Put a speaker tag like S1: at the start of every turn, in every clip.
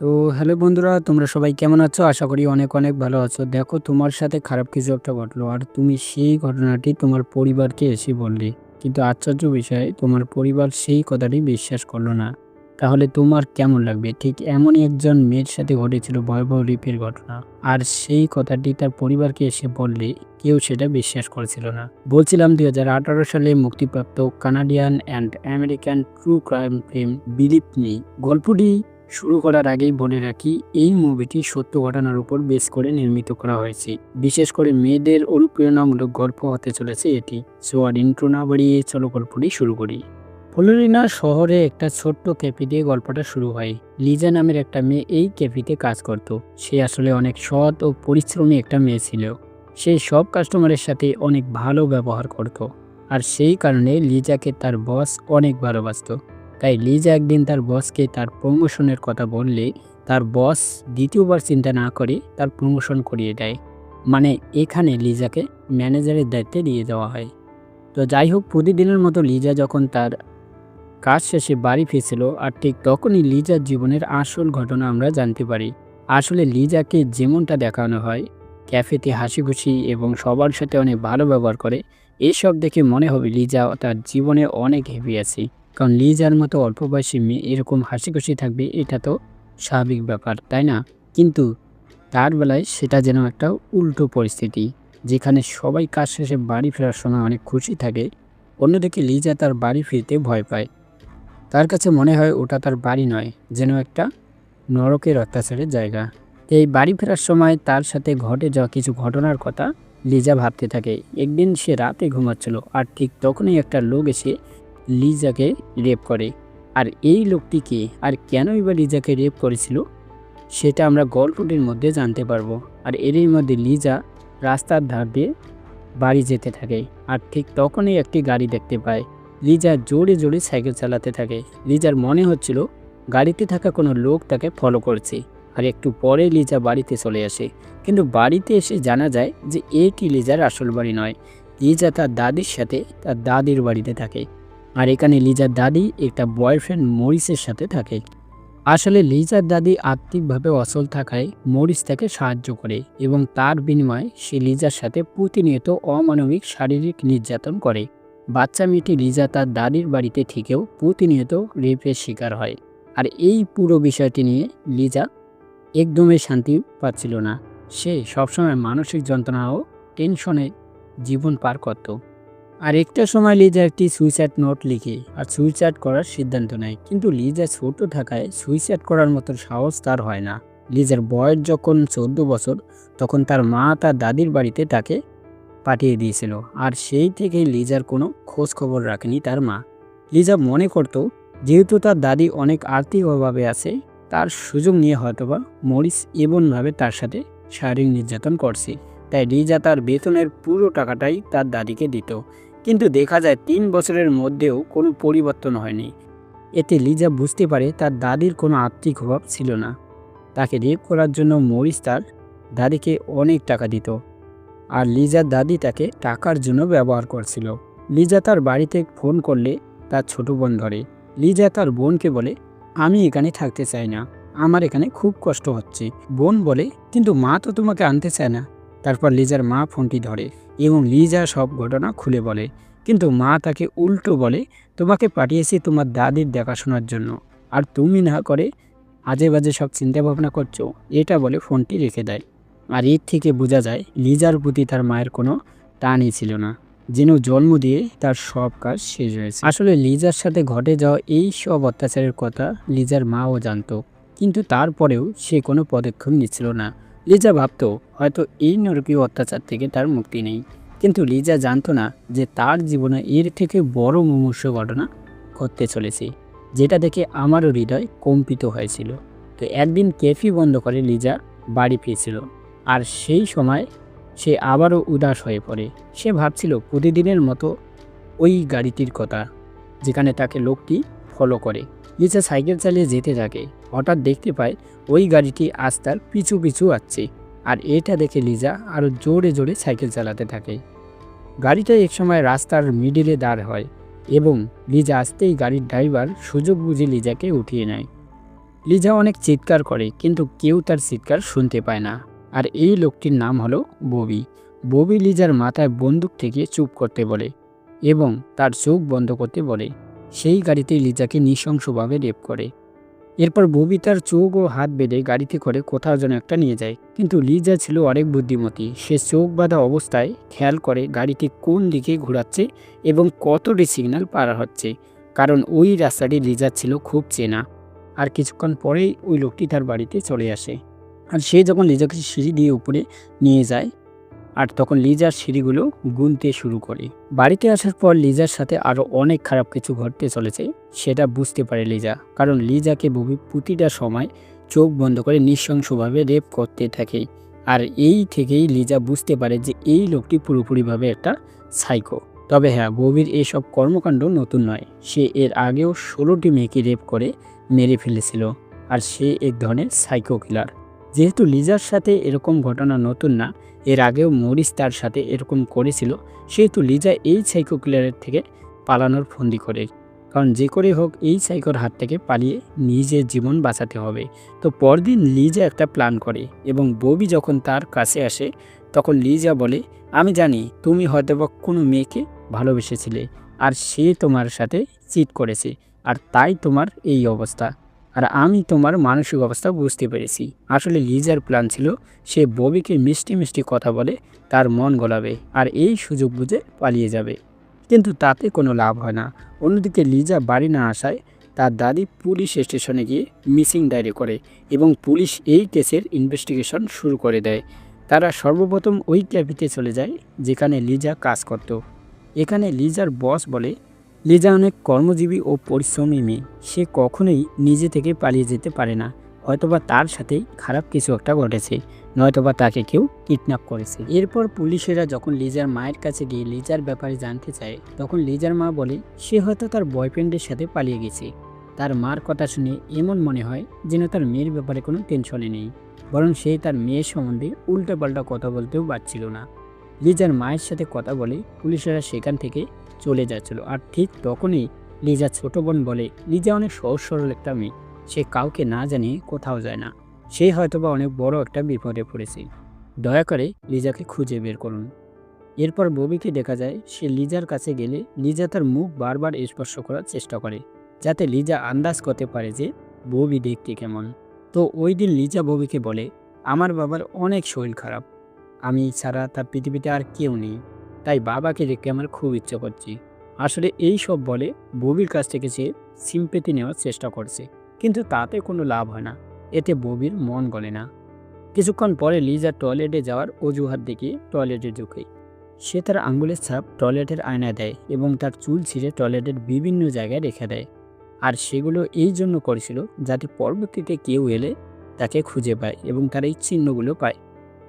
S1: তো হ্যালো বন্ধুরা, তোমরা সবাই কেমন আছো? আশা করি অনেক অনেক ভালো আছো। দেখো, তোমার সাথে খারাপ কিছু একটা ঘটলো আর তুমি সেই ঘটনাটি তোমার পরিবারকে এসে বললে। কিন্তু আশ্চর্য বিষয়, তোমার পরিবার সেই কথাটি বিশ্বাস করল না। তাহলে তোমার কেমন লাগবে? ঠিক এমনই একজন মেয়ের সাথে ঘটেছিল ভয়াবহ রিপের ঘটনা। আর সেই কথাটি তার পরিবারকে এসে বললে, কেউ সেটা বিশ্বাস করেছিল না। বলছিলাম দুই হাজার আঠারো সালে মুক্তিপ্রাপ্ত Canadian and American true crime film বিলিপ নি গল্পটি শুরু করার আগেই বলে রাখি, এই মুভিটি সত্য ঘটনার উপর বেস করে নির্মিত করা হয়েছে। বিশেষ করে মেয়েদের অনুপ্রেরণামূলক গল্প হতে চলেছে এটি। সো আর ইন্ট্রো না বাড়িয়ে চলো গল্পটি শুরু করি। ফ্লোরিনা শহরে একটা ছোট্ট ক্যাফে দিয়ে গল্পটা শুরু হয়। লিজা নামের একটা মেয়ে এই ক্যাফিতে কাজ করত। সে আসলে অনেক সৎ ও পরিশ্রমী একটা মেয়ে ছিল। সে সব কাস্টমারের সাথে অনেক ভালো ব্যবহার করত। আর সেই কারণে লিজাকে তার বস অনেক ভালোবাসতো। তাই লিজা একদিন তার বসকে তার প্রমোশনের কথা বললে তার বস দ্বিতীয়বার চিন্তা না করে তার প্রমোশন করিয়ে দেয়। মানে এখানে লিজাকে ম্যানেজারের দায়িত্বে দিয়ে দেওয়া হয়। তো যাই হোক, প্রতিদিনের মতো লিজা যখন তার কাজ শেষে বাড়ি ফিরছিল, আর ঠিক তখনই লিজার জীবনের আসল ঘটনা আমরা জানতে পারি। আসলে লিজাকে যেমনটা দেখানো হয়, ক্যাফেতে হাসি খুশি এবং সবার সাথে অনেক ভালো ব্যবহার করে, এসব দেখে মনে হবে লিজা তার জীবনে অনেক হেভি আছে। কারণ লিজার মতো অল্প বয়সী মেয়ে এরকম হাসি খুশি থাকবে, এটা তো স্বাভাবিক ব্যাপার, তাই না? কিন্তু তার বেলায় সেটা যেন একটা উল্টো পরিস্থিতি, যেখানে সবাই কাজ শেষে বাড়ি ফেরার সময় অনেক খুশি থাকে, অন্যদিকে লিজা তার বাড়ি ফিরতে ভয় পায়। তার কাছে মনে হয় ওটা তার বাড়ি নয়, যেন একটা নরকের অত্যাচারের জায়গা। এই বাড়ি ফেরার সময় তার সাথে ঘটে যাওয়া কিছু ঘটনার কথা লিজা ভাবতে থাকে। একদিন সে রাতে ঘুমাচ্ছিল আর ঠিক তখনই একটা লোক এসে লিজাকে রেপ করে। আর এই লোকটি কে আর কেনই বা লিজাকে রেপ করেছিল, সেটা আমরা গল্পটির মধ্যে জানতে পারব। আর এরই মধ্যে লিজা রাস্তার ধার দিয়ে বাড়ি যেতে থাকে আর ঠিক তখনই একটি গাড়ি দেখতে পায়। লিজা জোরে জোরে সাইকেল চালাতে থাকে। লিজার মনে হচ্ছিল গাড়িতে থাকা কোনো লোক তাকে ফলো করছে আর একটু পরে লিজা বাড়িতে চলে আসে। কিন্তু বাড়িতে এসে জানা যায় যে এটি লিজার আসল বাড়ি নয়। লিজা তার দাদির সাথে তার দাদির বাড়িতে থাকে। আর এখানে লিজার দাদি একটা বয়ফ্রেন্ড মরিসের সাথে থাকে। আসলে লিজার দাদি আর্থিকভাবে অচল থাকায় মরিস তাকে সাহায্য করে এবং তার বিনিময়ে সে লিজার সাথে প্রতিনিয়ত অমানবিক শারীরিক নির্যাতন করে। বাচ্চা মেয়েটি লিজা তার দাদির বাড়িতে থেকেও প্রতিনিয়ত রেপের শিকার হয়। আর এই পুরো বিষয়টি নিয়ে লিজা একদমই শান্তি পাচ্ছিল না। সে সবসময় মানসিক যন্ত্রণা ও টেনশনে জীবন পার করত। আর একটা সময় লিজা একটি সুইসাইড নোট লিখে, আর সুইসাইড করার সিদ্ধান্ত নেয়। কিন্তু লিজা ছোট থাকায় সুইসাইড করার মতো সাহস তার হয় না। লিজার বয়স যখন চোদ্দ বছর, তখন তার মা তার দাদির বাড়িতে তাকে পাঠিয়ে দিয়েছিল, আর সেই থেকেই লিজার কোনো খোঁজ খবর রাখেনি তার মা। লিজা মনে করত, যেহেতু তার দাদি অনেক আর্থিক অভাবে আছে, তার সুযোগ নিয়ে হয়তোবা মরিস এমনভাবে তার সাথে শারীরিক নির্যাতন করছে। তাই লিজা তার বেতনের পুরো টাকাটাই তার দাদিকে দিত। কিন্তু দেখা যায় তিন বছরের মধ্যেও কোনো পরিবর্তন হয়নি। এতে লিজা বুঝতে পারে তার দাদির কোনো আর্থিক অভাব ছিল না। তাকে রেপ করার জন্য মরিস তার দাদিকে অনেক টাকা দিত আর লিজার দাদি তাকে টাকার জন্য ব্যবহার করছিল। লিজা তার বাড়িতে ফোন করলে তার ছোট বোন ধরে। লিজা তার বোনকে বলে, আমি এখানে থাকতে চাই না। আমার এখানে খুব কষ্ট হচ্ছে। বোন বলে, কিন্তু মা তো তোমাকে আনতে চায় না। তারপর লিজার মা ফোনটি ধরে এবং লিজা সব ঘটনা খুলে বলে। কিন্তু মা তাকে উল্টো বলে, তোমাকে পাঠিয়েছি তোমার দাদির দেখাশোনার জন্য। আর তুমি না করে আজে বাজে সব চিন্তা ভাবনা করছ। এটা বলে ফোনটি রেখে দেয়। আর এর থেকে বোঝা যায়, লিজার প্রতি তার মায়ের কোনো টানই ছিল না, যেন জন্ম দিয়ে তার সব কাজ শেষ হয়েছে। আসলে লিজার সাথে ঘটে যাওয়া এই সব অত্যাচারের কথা লিজার মাও জানতো, কিন্তু তারপরেও সে কোনো পদক্ষেপ নিচ্ছিল না। লিজা ভাবত, হয়তো এই নরকীয় অত্যাচার থেকে তার মুক্তি নেই। কিন্তু লিজা জানতো না যে তার জীবনে এর থেকে বড় মুমূর্ষ ঘটনা ঘটতে চলেছে, যেটা দেখে আমারও হৃদয় কম্পিত হয়েছিল। তো একদিন ক্যাফি বন্ধ করে লিজা বাড়ি ফিরছিল, আর সেই সময় সে আবারও উদাস হয়ে পড়ে। সে ভাবছিল প্রতিদিনের মতো ওই গাড়িটির কথা, যেখানে তাকে লোকটি ফলো করে। লিজা সাইকেল চালিয়ে যেতে থাকে। হঠাৎ দেখতে পায়, ওই গাড়িটি আজ তার পিছু পিছু আসছে। আর এটা দেখে লিজা আরও জোরে জোরে সাইকেল চালাতে থাকে। গাড়িটা একসময় রাস্তার মিডিলে দাঁড় হয় এবং লিজা আসতেই গাড়ির ড্রাইভার সুযোগ বুঝে লিজাকে উঠিয়ে নেয়। লিজা অনেক চিৎকার করে, কিন্তু কেউ তার চিৎকার শুনতে পায় না। আর এই লোকটির নাম হলো ববি। ববি লিজার মাথায় বন্দুক থেকে চুপ করতে বলে এবং তার চোখ বন্ধ করতে বলে। সেই গাড়িতে লিজাকে নৃশংসভাবে রেপ করে। এরপর ববি তার চোখ ও হাত বেঁধে গাড়িতে করে কোথাও যেন একটা নিয়ে যায়। কিন্তু লিজা ছিল অনেক বুদ্ধিমতী। সে চোখ বাঁধা অবস্থায় খেয়াল করে গাড়িটি কোন দিকে ঘোরাচ্ছে এবং কতটি সিগন্যাল পার হচ্ছে। কারণ ওই রাস্তাটি লিজার ছিল খুব চেনা। আর কিছুক্ষণ পরেই ওই লোকটি তার বাড়িতে চলে আসে। আর সে যখন লিজাকে সিঁড়ি দিয়ে উপরে নিয়ে যায় আর তখন লিজার সিঁড়িগুলো গুনতে শুরু করে। বাড়িতে আসার পর লিজার সাথে আরও অনেক খারাপ কিছু ঘটতে চলেছে, সেটা বুঝতে পারে লিজা, কারণ লিজাকে ববি প্রতিটা সময় চোখ বন্ধ করে নৃশংসভাবে রেপ করতে থাকে। আর এই থেকেই লিজা বুঝতে পারে যে এই লোকটি পুরোপুরিভাবে একটা সাইকো তবে হ্যাঁ ববির এসব কর্মকাণ্ড নতুন নয়। সে এর আগেও ষোলোটি মেয়েকে রেপ করে মেরে ফেলেছিল, আর সে এক ধরনের সাইকো কিলার যেহেতু লিজার সাথে এরকম ঘটনা নতুন না, এর আগেও মরিস তার সাথে এরকম করেছিল, সেহেতু লিজা এই সাইকো কিলারের থেকে পালানোর ফন্দি করে। কারণ যে করে হোক, এই সাইকোর হাত থেকে পালিয়ে নিজের জীবন বাঁচাতে হবে। তো পরদিন লিজা একটা প্ল্যান করে এবং ববি যখন তার কাছে আসে, তখন লিজা বলে, আমি জানি তুমি হয়তো বা কোনো মেয়েকে ভালোবেসেছিলে, আর সে তোমার সাথে চিট করেছে, আর তাই তোমার এই অবস্থা। আর আমি তোমার মানসিক অবস্থা বুঝতে পেরেছি। আসলে লিজার প্ল্যান ছিল, সে ববিকে মিষ্টি মিষ্টি কথা বলে তার মন গলাবে আর এই সুযোগ বুঝে পালিয়ে যাবে। কিন্তু তাতে কোনো লাভ হয় না। অন্যদিকে লিজা বাড়ি না আসায় তার দাদি পুলিশ স্টেশনে গিয়ে মিসিং ডায়েরি করে এবং পুলিশ এই কেসের ইনভেস্টিগেশন শুরু করে দেয়। তারা সর্বপ্রথম ওই ক্যাফেতে চলে যায়, যেখানে লিজা কাজ করত। এখানে লিজার বস বলে লিজা অনেক কর্মজীবী ও পরিশ্রমী মেয়ে। সে কখনোই নিজে থেকে পালিয়ে যেতে পারে না। হয়তোবা তার সাথেই খারাপ কিছু একটা ঘটেছে, নয়তোবা তাকে কেউ কিডন্যাপ করেছে। এরপর পুলিশেরা যখন লিজার মায়ের কাছে গিয়ে লিজার ব্যাপারে জানতে চায়, তখন লিজার মা বলে, সে হয়তো তার বয়ফ্রেন্ডের সাথে পালিয়ে গেছে। তার মার কথা শুনে এমন মনে হয় যেন তার মেয়ের ব্যাপারে কোনো টেনশনে নেই। বরং সে তার মেয়ের সম্বন্ধে উল্টোপাল্টা কথা বলতেও পারছিল না। লিজার মায়ের সাথে কথা বলে পুলিশেরা সেখান থেকে চলে যাচ্ছিল। আর ঠিক তখনই লিজা ছোট বোন বলে, লিজা অনেক সহজ সরল একটা মেয়ে। সে কাউকে না জানিয়ে কোথাও যায় না। সে হয়তোবা অনেক বড় একটা বিপদে পড়েছে। দয়া করে লিজাকে খুঁজে বের করুন। এরপর ববিকে দেখা যায়, সে লিজার কাছে গেলে লিজা তার মুখ বারবার স্পর্শ করার চেষ্টা করে, যাতে লিজা আন্দাজ করতে পারে যে ববি দেখতে কেমন। তো ওই দিন লিজা ববিকে বলে, আমার বাবার অনেক শরীর খারাপ। আমি ছাড়া তার পৃথিবীতে আর কেউ নেই। তাই বাবাকে দেখতে আমার খুব ইচ্ছে করছি। আসলে এই সব বলে ববির কাছ থেকে সে সিম্পেতি নেওয়ার চেষ্টা করছে। কিন্তু তাতে কোনো লাভ হয় না। এতে ববির মন গলে না। কিছুক্ষণ পরে লিজা টয়লেটে যাওয়ার অজুহাত দেখিয়ে টয়লেটে ঢুকে সে তার আঙ্গুলের ছাপ টয়লেটের আয়নায় দেয় এবং তার চুল ছিঁড়ে টয়লেটের বিভিন্ন জায়গায় রেখে দেয়। আর সেগুলো এই জন্য করেছিল যাতে পরবর্তীতে কেউ এলে তাকে খুঁজে পায় এবং তার এই চিহ্নগুলো পায়।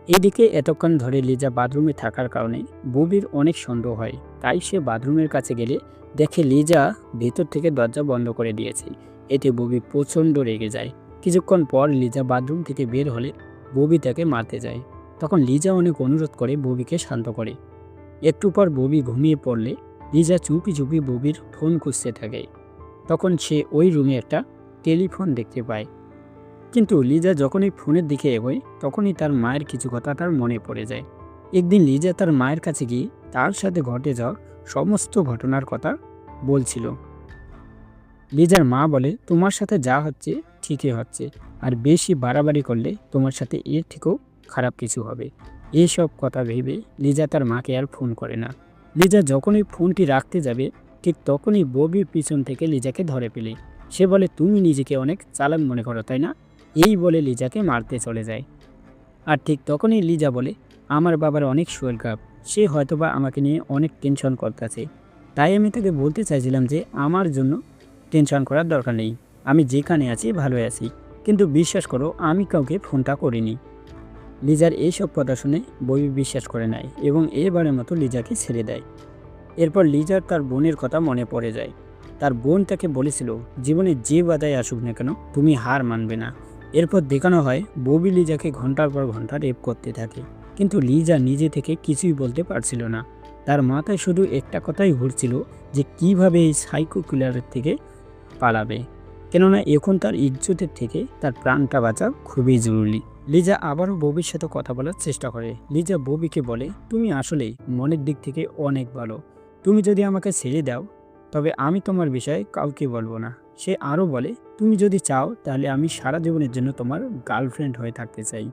S1: এদিকে এতক্ষণ ধরে লিজা বাথরুমে থাকার কারণে ববির অনেক সন্দেহ হয়। তাই সে বাথরুমের কাছে গেলে দেখে লিজা ভেতর থেকে দরজা বন্ধ করে দিয়েছে। এতে ববি প্রচণ্ড রেগে যায়। কিছুক্ষণ পর লিজা বাথরুম থেকে বের হলে ববি তাকে মারতে যায়। তখন লিজা অনেক অনুরোধ করে ববিকে শান্ত করে। একটু পর ববি ঘুমিয়ে পড়লে লিজা চুপি চুপি ববির ফোন খুঁজতে থাকে। তখন সে ওই রুমে একটা টেলিফোন দেখতে পায়। কিন্তু লিজা যখনই ফোনের দিকে এগোয়, তখনই তার মায়ের কিছু কথা তার মনে পড়ে যায়। একদিন লিজা তার মায়ের কাছে গিয়ে তার সাথে ঘটে যাওয়া সমস্ত ঘটনার কথা বলছিল। লিজার মা বলে, তোমার সাথে যা হচ্ছে, ঠিকই হচ্ছে। আর বেশি বাড়াবাড়ি করলে তোমার সাথে এর থেকেও খারাপ কিছু হবে। এইসব কথা ভেবে লিজা তার মাকে আর ফোন করে না। লিজা যখনই ফোনটি রাখতে যাবে, ঠিক তখনই ববির পিছন থেকে লিজাকে ধরে পেলে সে বলে, তুমি নিজেকে অনেক চালাক মনে করো, তাই না? এই বলে লিজাকে মারতে চলে যায়। আর ঠিক তখনই লিজা বলে, আমার বাবার অনেক শরীর খারাপ সে হয়তোবা আমাকে নিয়ে অনেক টেনশন করতেছে। তাই আমি তাকে বলতে চাইছিলাম যে, আমার জন্য টেনশন করার দরকার নেই। আমি যেখানে আছি ভালো আছি। কিন্তু বিশ্বাস করো, আমি কাউকে ফোনটা করিনি। লিজার এইসব কথা শুনে বই বিশ্বাস করে নেয় এবং এবারের মতো লিজাকে ছেড়ে দেয়। এরপর লিজার তার বোনের কথা মনে পড়ে যায়। তার বোন তাকে বলেছিল, জীবনে যে বাধায় আসুক না কেন, তুমি হার মানবে না। এরপর দেখানো হয়, ববি লিজাকে ঘণ্টার পর ঘণ্টা রেপ করতে থাকে। কিন্তু লিজা নিজে থেকে কিছুই বলতে পারছিল না। তার মাথায় শুধু একটা কথাই ঘুরছিল যে কীভাবে এই সাইকো কিলারের থেকে পালাবে। কেননা এখন তার ইজ্জতের থেকে তার প্রাণটা বাঁচা খুবই জরুরি। লিজা আবারও ববির সাথে কথা বলার চেষ্টা করে। লিজা ববিকে বলে, তুমি আসলে মনের দিক থেকে অনেক ভালো। তুমি যদি আমাকে ছেড়ে দাও, তবে আমি তোমার বিষয়ে কাউকে বলব না। সে আরও বলে, তুমি যদি চাও, তাহলে আমি সারা জীবনের জন্য তোমার গার্লফ্রেন্ড হয়ে থাকতে চাই।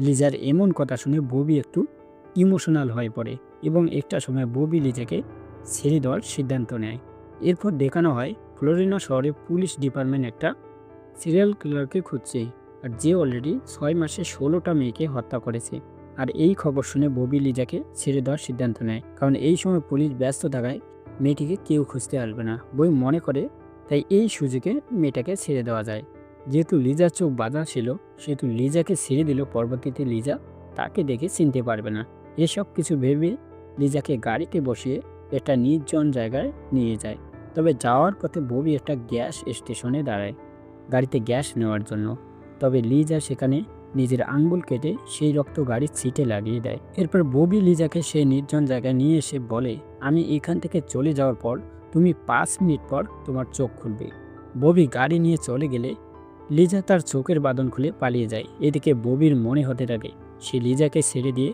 S1: লিজার এমন কথা শুনে ববি একটু ইমোশনাল হয়ে পড়ে এবং একটা সময় ববি লিজাকে ছেড়ে দেওয়ার সিদ্ধান্ত নেয়। এরপর দেখানো হয় ফ্লোরিনা শহরে পুলিশ ডিপার্টমেন্ট একটা সিরিয়াল কিলারকে খুঁজছে আর যে অলরেডি ছয় মাসে ষোলোটা মেয়েকে হত্যা করেছে। আর এই খবর শুনে ববি লিজাকে ছেড়ে দেওয়ার সিদ্ধান্ত নেয়। কারণ এই সময় পুলিশ ব্যস্ত থাকায় মেয়েটিকে কেউ খুঁজতে আসবে না। বই মনে করে তাই এই সুযোগে মেয়েটাকে ছেড়ে দেওয়া যায়। যেহেতু লিজার চোখ বাঁধা ছিল, সেহেতু লিজাকে ছেড়ে দিল, পরবর্তীতে লিজা তাকে দেখে চিনতে পারবে না। এসব কিছু ভেবে লিজাকে গাড়িতে বসিয়ে একটা নির্জন জায়গায় নিয়ে যায়। তবে যাওয়ার পথে ববি একটা গ্যাস স্টেশনে দাঁড়ায়, গাড়িতে গ্যাস নেওয়ার জন্য। তবে লিজা সেখানে নিজের আঙ্গুল কেটে সেই রক্ত গাড়ির সিটে লাগিয়ে দেয়। এরপর ববি লিজাকে সেই নির্জন জায়গায় নিয়ে এসে বলে, আমি এখান থেকে চলে যাওয়ার পর তুমি পাঁচ মিনিট পর তোমার চোখ খুলবে। ববি গাড়ি নিয়ে চলে গেলে লিজা তার চোখের বাঁধন খুলে পালিয়ে যায়। এদিকে ববির মনে হতে থাকে, সে লিজাকে ছেড়ে দিয়ে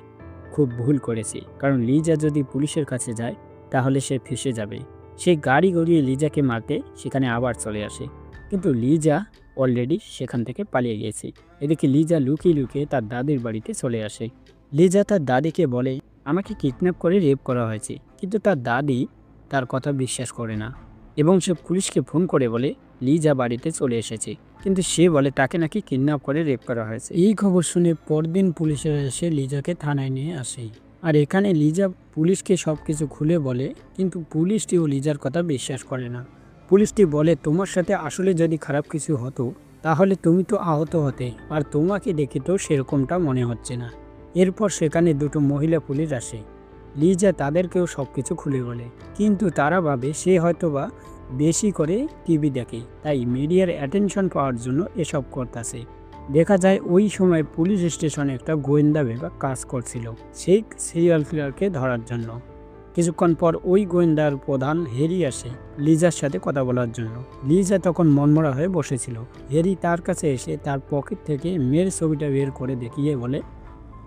S1: খুব ভুল করেছে। কারণ লিজা যদি পুলিশের কাছে যায়, তাহলে সে ফেসে যাবে। সে গাড়ি গড়িয়ে লিজাকে মারতে সেখানে আবার চলে আসে। কিন্তু লিজা অলরেডি সেখান থেকে পালিয়ে গিয়েছে এদিকে লিজা লুকিয়ে লুকিয়ে তার দাদির বাড়িতে চলে আসে। লিজা তার দাদিকে বলে, আমাকে কিডন্যাপ করে রেপ করা হয়েছে। কিন্তু তার দাদি তার কথা বিশ্বাস করে না। এবং সে পুলিশকে ফোন করে বলে, লিজা বাড়িতে চলে এসেছে। কিন্তু সে বলে, তাকে নাকি কিডন্যাপ করে রেপ করা হয়েছে। এই খবর শুনে পরদিন পুলিশেরা এসে লিজাকে থানায় নিয়ে আসে। আর এখানে লিজা পুলিশকে সব কিছু খুলে বলে, কিন্তু পুলিশটিও লিজার কথা বিশ্বাস করে না। পুলিশটি বলে, তোমার সাথে আসলে যদি খারাপ কিছু হতো, তাহলে তুমি তো আহত হতে, আর তোমাকে দেখে তো সেরকমটা মনে হচ্ছে না। এরপর সেখানে দুটো মহিলা পুলিশ আসে। লিজা তাদেরকেও সব কিছু খুলে বলে। কিন্তু তারা ভাবে সে হয়তোবা বেশি করে টিভি দেখে, তাই মিডিয়ার অ্যাটেনশন পাওয়ার জন্য এসব করতেছে। দেখা যায় ওই সময় পুলিশ স্টেশনে একটা গোয়েন্দা বিভাগ কাজ করছিল, সেই সিরিয়াল কিলারকে ধরার জন্য। কিছুক্ষণ পর ওই গোয়েন্দার প্রধান হেরি আসে লিজার সাথে কথা বলার জন্য। লিজা তখন মনমরা হয়ে বসেছিল। হেরি তার কাছে এসে তার পকেট থেকে মেয়ের ছবিটা বের করে দেখিয়ে বলে,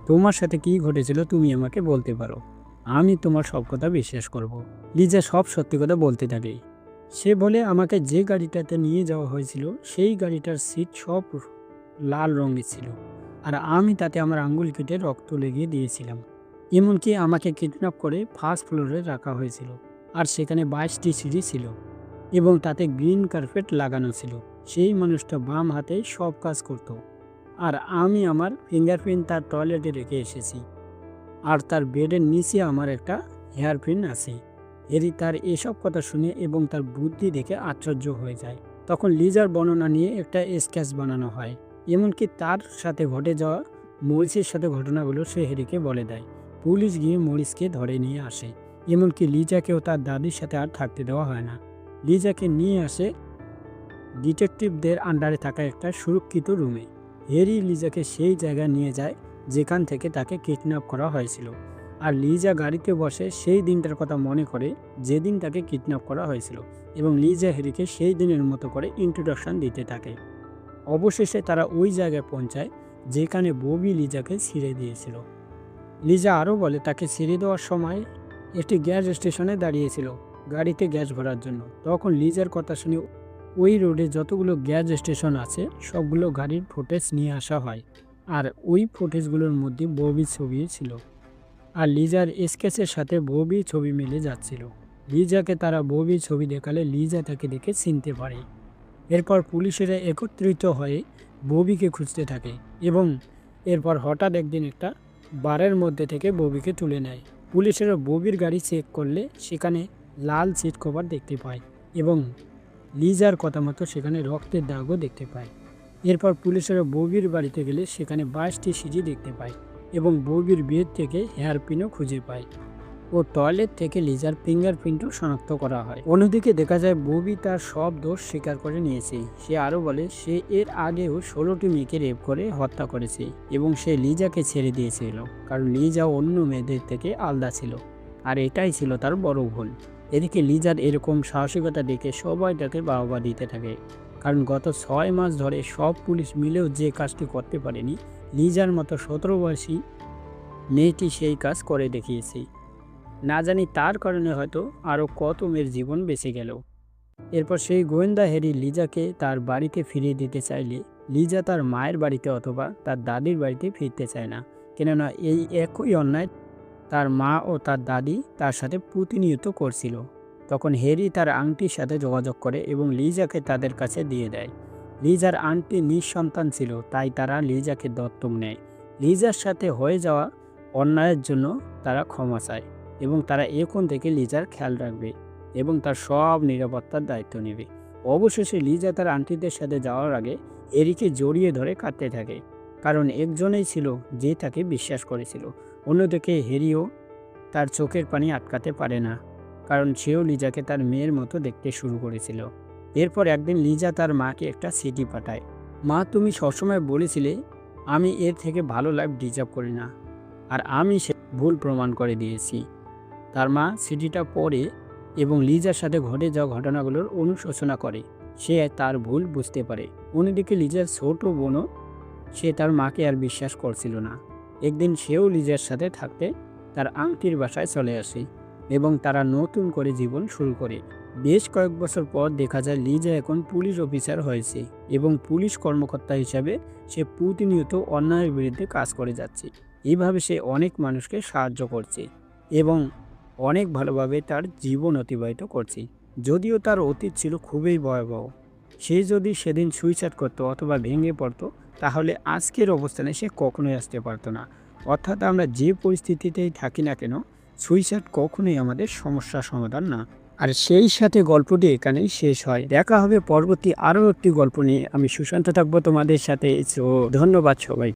S1: তোমার সাথে কি ঘটেছিল তুমি আমাকে বলতে পারো। আমি তোমার সব কথা বিশ্বাস করব। লিজা সব সত্যি কথা বলতে থাকে। সে বলে, আমাকে যে গাড়িটাতে নিয়ে যাওয়া হয়েছিল, সেই গাড়িটার সিট সব লাল রঙের ছিল। আর আমি তাতে আমার আঙ্গুল কেটে রক্ত লেগে দিয়েছিলাম। এমনকি আমাকে কিডন্যাপ করে ফার্স্ট ফ্লোরে রাখা হয়েছিল। আর সেখানে বাইশটি সিঁড়ি ছিল। এবং তাতে গ্রিন কার্পেট লাগানো ছিল। সেই মানুষটা বাম হাতে সব কাজ করত। আর আমি আমার ফিঙ্গারপ্রিন্ট তার টয়লেটে রেখে এসেছি। আর তার বেডের নিচে আমার একটা হেয়ার প্রিন্ট আছে। এরি তার এসব কথা শুনে এবং তার বুদ্ধি দেখে আশ্চর্য হয়ে যায়। তখন লিজার বর্ণনা নিয়ে একটা স্কেচ বানানো হয়। এমনকি তার সাথে ঘটে যাওয়া মরিসের সাথে ঘটনাগুলো সে হেরিকে বলে দেয়। পুলিশ গিয়ে মরিসকে ধরে নিয়ে আসে। এমনকি লিজাকেও তার দাদির সাথে আর থাকতে দেওয়া হয় না। লিজাকে নিয়ে আসে ডিটেকটিভদের আন্ডারে থাকা একটা সুরক্ষিত রুমে। হেরি লিজাকে সেই জায়গায় নিয়ে যায় যেখান থেকে তাকে কিডন্যাপ করা হয়েছিল। আর লিজা গাড়িতে বসে সেই দিনটার কথা মনে করে যেদিন তাকে কিডন্যাপ করা হয়েছিল এবং লিজা হেরিকে সেই দিনের মতো করে ইন্ট্রোডাকশন দিতে থাকে। অবশেষে তারা ওই জায়গায় পৌঁছায় যেখানে ববি লিজাকে ছিঁড়ে দিয়েছিল। লিজা আরও বলে, তাকে ছেড়ে দেওয়ার সময় একটি গ্যাস স্টেশনে দাঁড়িয়েছিল গাড়িতে গ্যাস ভরার জন্য। তখন লিজার কথা শুনে ওই রোডে যতগুলো গ্যাস স্টেশন আছে, সবগুলো গাড়ির ফুটেজ নিয়ে আসা হয়। আর ওই ফুটেজগুলোর মধ্যে ববি ছবি ছিল। আর লিজার স্কেচের সাথে ববি ছবি মিলে যাচ্ছিল। লিজাকে তারা ববি ছবি দেখালে লিজা তাকে দেখে চিনতে পারে। এরপর পুলিশেরা একত্রিত হয়ে ববিকে খুঁজতে থাকে এবং এরপর হঠাৎ একদিন একটা বারের মধ্যে থেকে ববিকে তুলে নেয়। পুলিশেরা ববির গাড়ি চেক করলে সেখানে লাল সিট কভার দেখতে পায় এবং লিজার কথা মতো সেখানে রক্তের দাগও দেখতে পায়। এরপর পুলিশেরা ববির বাড়িতে গেলে সেখানে বাইশটি সিজি দেখতে পায় এবং ববির বিয়ের থেকে হেয়ার পিনও খুঁজে পায়। ও টয়লেট থেকে লিজার ফিঙ্গারপ্রিন্টও শনাক্ত করা হয়। অন্যদিকে দেখা যায় ববি তার সব দোষ স্বীকার করে নিয়েছে। সে আরও বলে, সে এর আগেও ষোলোটি মেয়েকে রেপ করে হত্যা করেছে এবং সে লিজাকে ছেড়ে দিয়েছিল, কারণ লিজা অন্য মেয়েদের থেকে আলাদা ছিল। আর এটাই ছিল তার বড় ভুল। এদিকে লিজার এরকম সাহসিকতা দেখে সবাই তাকে বাহবা দিতে থাকে। কারণ গত ছয় মাস ধরে সব পুলিশ মিলেও যে কাজটি করতে পারেনি, লিজার মতো সতেরো বয়সী মেয়েটি সেই কাজ করে দেখিয়েছে। না জানি তার কারণে হয়তো আরও কত মেয়ের জীবন বেঁচে গেল। এরপর সেই গোয়েন্দা হেরি লিজাকে তার বাড়িতে ফিরিয়ে দিতে চাইলে, লিজা তার মায়ের বাড়িতে অথবা তার দাদির বাড়িতে ফিরতে চায় না। কেননা এই একই অন্যায় তার মা ও তার দাদি তার সাথে প্রতিনিয়ত করছিল। তখন হেরি তার আংটির সাথে যোগাযোগ করে এবং লিজাকে তাদের কাছে দিয়ে দেয়। লিজার আংটি নিঃসন্তান ছিল, তাই তারা লিজাকে দত্তক নেয়। লিজার সাথে হয়ে যাওয়া অন্যায়ের জন্য তারা ক্ষমা চায় এবং তারা এখন থেকে লিজার খেয়াল রাখবে এবং তার সব নিরাপত্তার দায়িত্ব নেবে। অবশেষে লিজা তার আন্টিদের সাথে যাওয়ার আগে এরিকে জড়িয়ে ধরে কাঁদতে থাকে, কারণ একজনেই ছিল যে তাকে বিশ্বাস করেছিল। অন্যদিকে হেরিও তার চোখের পানি আটকাতে পারে না। কারণ সেও লিজাকে তার মেয়ের মতো দেখতে শুরু করেছিল। এরপর একদিন লিজা তার মাকে একটা সিটি পাঠায়। মা, তুমি সবসময় বলেছিলে আমি এর থেকে ভালো লাইফ ডিজার্ভ করি না, আর আমি সে ভুল প্রমাণ করে দিয়েছি। তার মা সিটিটা পড়ে এবং লিজার সাথে ঘটে যাওয়া ঘটনাগুলোর অনুশোচনা করে। সে তার ভুল বুঝতে পারে। অন্যদিকে লিজার ছোট বোনও সে তার মাকে আর বিশ্বাস করছিল না। একদিন সেও লিজার সাথে থাকতে তার আংটির বাসায় চলে আসে। এবং তারা নতুন করে জীবন শুরু করে। বেশ কয়েক বছর পর দেখা যায়, লিজা এখন পুলিশ অফিসার হয়েছে এবং পুলিশ কর্মকর্তা হিসাবে সে প্রতিনিয়ত অন্যায়ের বিরুদ্ধে কাজ করে যাচ্ছে। এইভাবে সে অনেক মানুষকে সাহায্য করছে এবং অনেক ভালোভাবে তার জীবন অতিবাহিত করছে। যদিও তার অতীত ছিল খুবই ভয়াবহ। সে যদি সেদিন সুইসাইড করতো অথবা ভেঙে পড়তো, তাহলে আজকের অবস্থানে সে কখনোই আসতে পারতো না। অর্থাৎ আমরা যে পরিস্থিতিতেই থাকি না কেন সুইসাইড কখনোই আমাদের সমস্যা সমাধান না। আর সেই সাথে গল্পটি এখানেই শেষ হয়। দেখা হবে পরবর্তী আরও একটি গল্প নিয়ে। আমি সুশান্ত থাকব তোমাদের সাথে। ধন্যবাদ সবাই